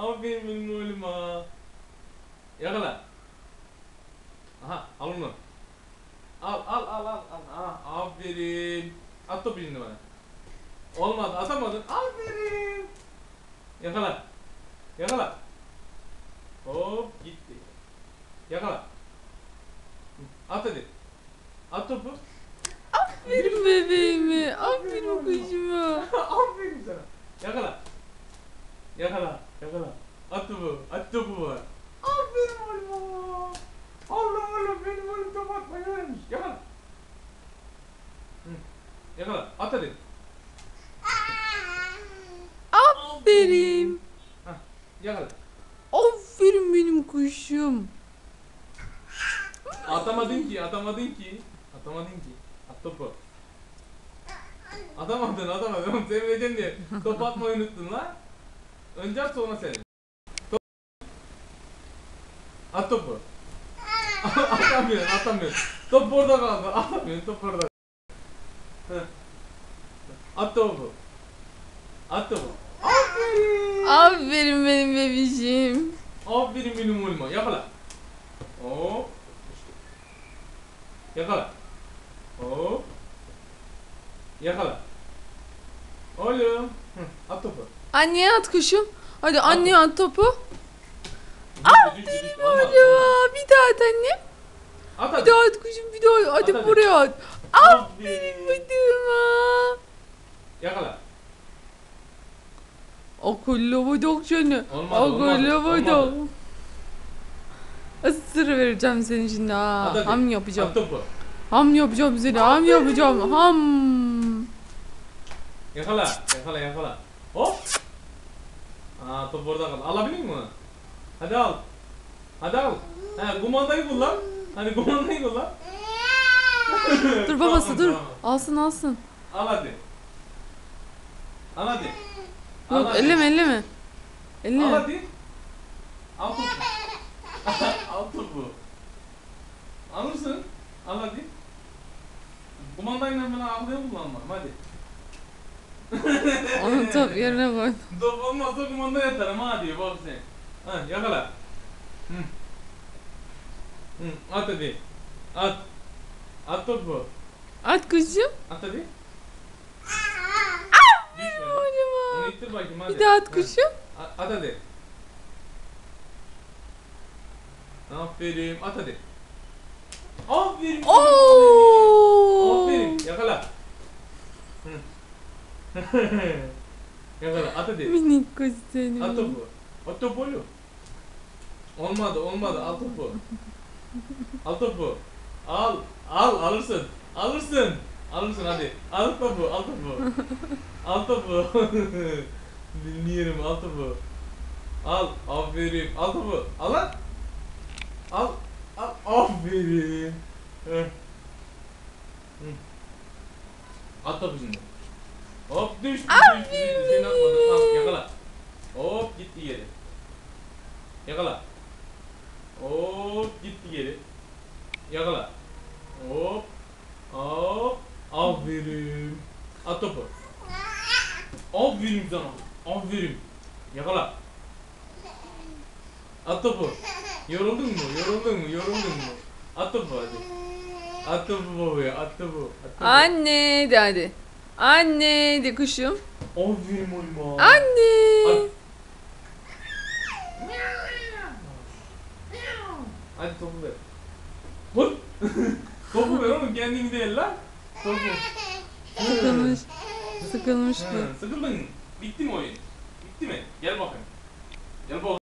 Aferin benim oğluma. Yakala. Aha al onu. Al al al al. al. Aha, aferin. At topu şimdi bana. Olmadı atamadın. Aferin. Yakala. Yakala. Hop gitti. Yakala. At hadi. At topu. Aferin bebeğime. Aferin kuşuma. Aferin sana. Yakala. Yakala. Yakala. At topu. At topu. Aferin oğlum. Allah Allah benim oğlum top atmayı öğrenmiş. Yakala. Hı. Yakala. At hadi. Aferin. Hah. Yakala. Aferin benim kuşum. Atamadın ki, atamadın ki. Atamadın ki. At topu. Atamadın, atamadın. Oğlum Sen vereceksin diye top atmayı unuttun lan. Önce at sonra sen. At topu. atamıyorsun, atamıyorsun. Top orada kaldı. Atamıyorsun, top. Heh. At topu. At topu. Aferin. Aferin benim bebişim. Aferin benim oğluma. Yakala. Hop. Yakala. Hop. Yakala. Oğlum. At topu. Anneye at kuşum. Hadi anneye at topu. Olmaz, olmaz. Alo. Bir daha at anne. At Bir daha at kuşum. Bir daha at. Hadi buraya at. Aferin. Bıdıma. Yakala. Akıllı. Olmadı, olmadı, Akıllı olmadı. Isır vereceğim seni şimdi ha. Hadi. Ham yapacağım. At topu. Ham yapacağım seni. Ham yapacağım. Ham. Yakala. Yakala yakala. Hop. Aa top orada kaldı. Alabilir onu? Hadi al. Hadi al. He kumandayı kullan. Hadi kumandayı kullan. Dur babası Tamam, dur. tamam. Alsın alsın. Al hadi. Al hadi. Al Yok hadi. elleme elleme. Al Elleme. hadi. Al topu. Al topu. Alırsın. Al hadi. Kumandayla falan aldığı kullanmam hadi. Onu top yerine koy. Top olmazsa kumanda yatarım ha diyor bak sen. Ha yakala. Hı. Hı, at hadi. At. At topu. At kuşum. At hadi. Düşme. Onu Oynama. ittir bakayım hadi. Bir daha at Ha. kuşum. At, at hadi. Aferin. At hadi. Aferin. Oo. Aferin. Yakala. Hı. Yakala. At hadi. Minik kuş seni. At topu. At topu oğlum. Olmadı olmadı. Al topu. Al topu. Al. Al alırsın. Alırsın. Alırsın hadi. Al topu. Al topu. al topu. Dinliyorum. Al topu. Al. Aferin. Al topu. Al lan. Al. Al. Aferin. Heh. Hı. At topu şimdi. Hop düştü düştü. Seni atmadın. Tamam yakala. Hop gitti geri. Yakala. Hop gitti geri. Yakala. Hop. Hop. Aferin. At topu. Aferin sana. Aferin. Yakala. At topu. Yoruldun mu? Yoruldun mu? Yoruldun mu? At topu hadi. At topu babaya. At topu. At topu. Anne de hadi. Anne de kuşum. Aferin oğlum. Anne. At. Hadi topu ver. Vur. topu ver oğlum kendin değil lan. Topu. Sıkılmış. Sıkılmış Ha, bu. Sıkıldın? Bitti mi oyun? Bitti mi? Gel bakayım. Gel bakayım.